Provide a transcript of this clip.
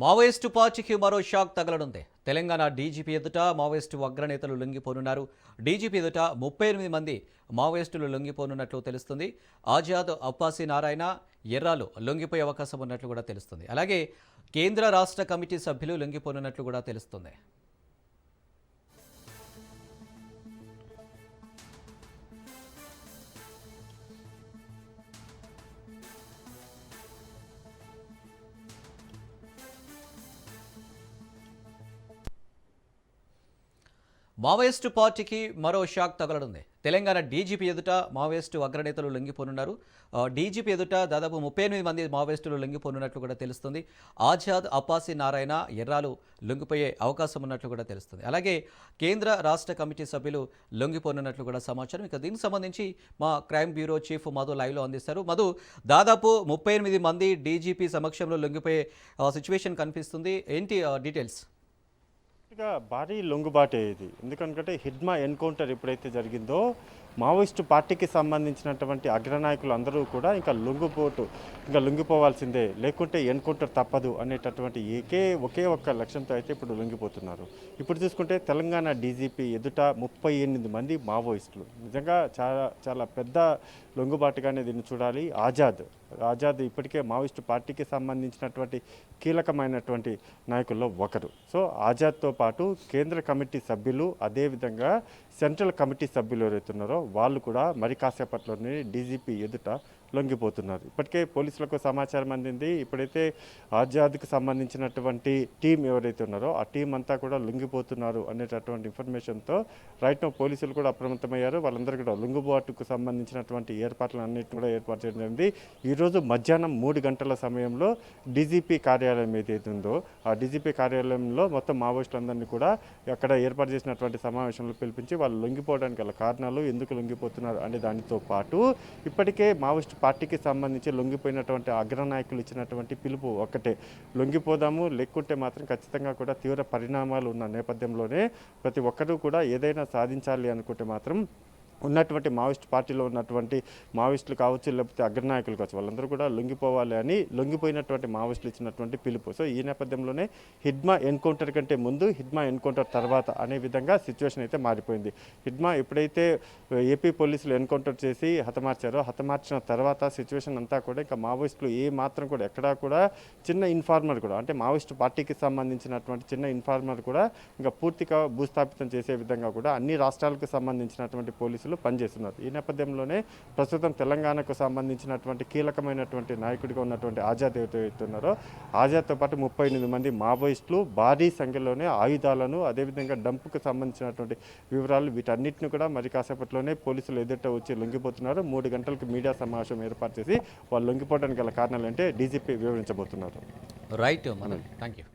Maoist పార్టీకి మరో shock తగలనుంది. తెలంగాణ డీజీపీ ఎదుట మావోయిస్టు అగ్రనేతలు లొంగిపోనున్నారు. డీజీపీ ఎదుట ముప్పై ఎనిమిది మంది మావోయిస్టులు లొంగిపోనున్నట్లు తెలుస్తుంది. ఆజాద్ అప్పాసి నారాయణ ఎర్రాలు లొంగిపోయే అవకాశం ఉన్నట్లు కూడా తెలుస్తుంది. అలాగే కేంద్ర రాష్ట్ర కమిటీ సభ్యులు లొంగిపోనున్నట్లు కూడా తెలుస్తుంది. మావోయిస్టు పార్టీకి మరో షాక్ తగలనుంది. తెలంగాణ డీజీపీ ఎదుట మావోయిస్టు అగ్రనేతలు లొంగిపోనున్నారు. డీజీపీ ఎదుట దాదాపు ముప్పై ఎనిమిది మంది మావోయిస్టులు లొంగిపోనున్నట్లు కూడా తెలుస్తుంది. ఆజాద్ అప్పాసి నారాయణ ఎర్రాలు లొంగిపోయే అవకాశం ఉన్నట్లు కూడా తెలుస్తుంది. అలాగే కేంద్ర రాష్ట్ర కమిటీ సభ్యులు లొంగిపోనున్నట్లు కూడా సమాచారం. ఇక దీనికి సంబంధించి మా క్రైమ్ బ్యూరో చీఫ్ మధు లైవ్లో అందిస్తారు. మధు దాదాపు ముప్పై ఎనిమిది మంది డీజీపీ సమక్షంలో లొంగిపోయే సిచ్యువేషన్ కనిపిస్తుంది. ఏంటి డీటెయిల్స్? ఇక భారీ లొంగుబాటే ఇది ఎందుకంటే హిడ్మా ఎన్కౌంటర్ ఎప్పుడైతే జరిగిందో మావోయిస్టు పార్టీకి సంబంధించినటువంటి అగ్రనాయకులు అందరూ కూడా ఇంకా లొంగిపోటు ఇంకా లొంగిపోవాల్సిందే. లేకుంటే ఎన్కౌంటర్ తప్పదు అనేటటువంటి ఏకే ఒకే ఒక్క లక్ష్యంతో అయితే ఇప్పుడు లొంగిపోతున్నారు. ఇప్పుడు చూసుకుంటే తెలంగాణ డీజీపీ ఎదుట ముప్పై ఎనిమిది మంది మావోయిస్టులు. నిజంగా చాలా చాలా పెద్ద లొంగుబాటుగానే దీన్ని చూడాలి. ఆజాద్ ఆజాద్ ఇప్పటికే మావోయిస్టు పార్టీకి సంబంధించినటువంటి కీలకమైనటువంటి నాయకుల్లో ఒకరు. సో ఆజాద్తో పాటు కేంద్ర కమిటీ సభ్యులు అదేవిధంగా సెంట్రల్ కమిటీ సభ్యులు ఎవరైతున్నారో వాళ్ళు కూడా మరి కాసేపట్లోనే డీజీపీ ఎదుట లొంగిపోతున్నారు. ఇప్పటికే పోలీసులకు సమాచారం అందింది. ఇప్పుడైతే ఆజాద్కి సంబంధించినటువంటి టీం ఎవరైతే ఉన్నారో ఆ టీం అంతా కూడా లొంగిపోతున్నారు అనేటటువంటి ఇన్ఫర్మేషన్తో రైట్ నో పోలీసులు కూడా అప్రమత్తమయ్యారు. వాళ్ళందరూ కూడా లొంగుబాటుకు సంబంధించినటువంటి ఏర్పాట్లు అన్నింటి కూడా ఏర్పాటు చేయడం జరిగింది. ఈరోజు మధ్యాహ్నం మూడు గంటల సమయంలో డీజీపీ కార్యాలయం ఏదైతే ఉందో ఆ డీజీపీ కార్యాలయంలో మొత్తం మావోయిస్టులందరినీ కూడా అక్కడ ఏర్పాటు చేసినటువంటి సమావేశంలో పిలిపించి వాళ్ళు లొంగిపోవడానికి గల కారణాలు ఎందుకు లొంగిపోతున్నారు అనే దానితో పాటు ఇప్పటికే మావోయిస్ట్ పార్టీకి సంబంధించి లొంగిపోయినటువంటి అగ్రనాయకులు ఇచ్చినటువంటి పిలుపు ఒక్కటే. లొంగిపోదాము లేకుంటే మాత్రం ఖచ్చితంగా కూడా తీవ్ర పరిణామాలు ఉన్న నేపథ్యంలోనే ప్రతి ఒక్కరూ కూడా ఏదైనా సాధించాలి అనుకుంటే మాత్రం ఉన్నటువంటి మావోయిస్ట్ పార్టీలో ఉన్నటువంటి మావోయిస్టులు కావచ్చు లేకపోతే అగ్రనాయకులు కావచ్చు వాళ్ళందరూ కూడా లొంగిపోవాలి అని లొంగిపోయినటువంటి మావోయిస్టులు ఇచ్చినటువంటి పిలుపు. సో ఈ నేపథ్యంలోనే హిడ్మా ఎన్కౌంటర్ కంటే ముందు హిడ్మా ఎన్కౌంటర్ తర్వాత అనే విధంగా సిచ్యువేషన్ అయితే మారిపోయింది. హిడ్మా ఎప్పుడైతే ఏపీ పోలీసులు ఎన్కౌంటర్ చేసి హతమార్చారో హతమార్చిన తర్వాత సిచ్యువేషన్ అంతా కూడా ఇంకా మావోయిస్టులు ఏ మాత్రం కూడా ఎక్కడా కూడా చిన్న ఇన్ఫార్మర్ కూడా అంటే మావోయిస్ట్ పార్టీకి సంబంధించినటువంటి చిన్న ఇన్ఫార్మర్ కూడా ఇంకా పూర్తిగా భూస్థాపితం చేసే విధంగా కూడా అన్ని రాష్ట్రాలకు సంబంధించినటువంటి పోలీసులు పనిచేస్తున్నారు. ఈ నేపథ్యంలోనే ప్రస్తుతం తెలంగాణకు సంబంధించినటువంటి కీలకమైనటువంటి నాయకుడిగా ఉన్నటువంటి ఆజాద్ ఎవరైతే ఉన్నారో ఆజాద్తో పాటు ముప్పై ఎనిమిది మంది మావోయిస్టులు భారీ సంఖ్యలోనే ఆయుధాలను అదేవిధంగా డంపుకు సంబంధించినటువంటి వివరాలు వీటన్నిటిని కూడా మరి కాసేపట్లోనే పోలీసులు ఎదుట వచ్చి లొంగిపోతున్నారు. మూడు గంటలకు మీడియా సమావేశం ఏర్పాటు చేసి వాళ్ళు లొంగిపోవడానికి గల కారణాలు అంటే డీజీపీ వివరించబోతున్నారు. రైట్ మనోజ్. Thank you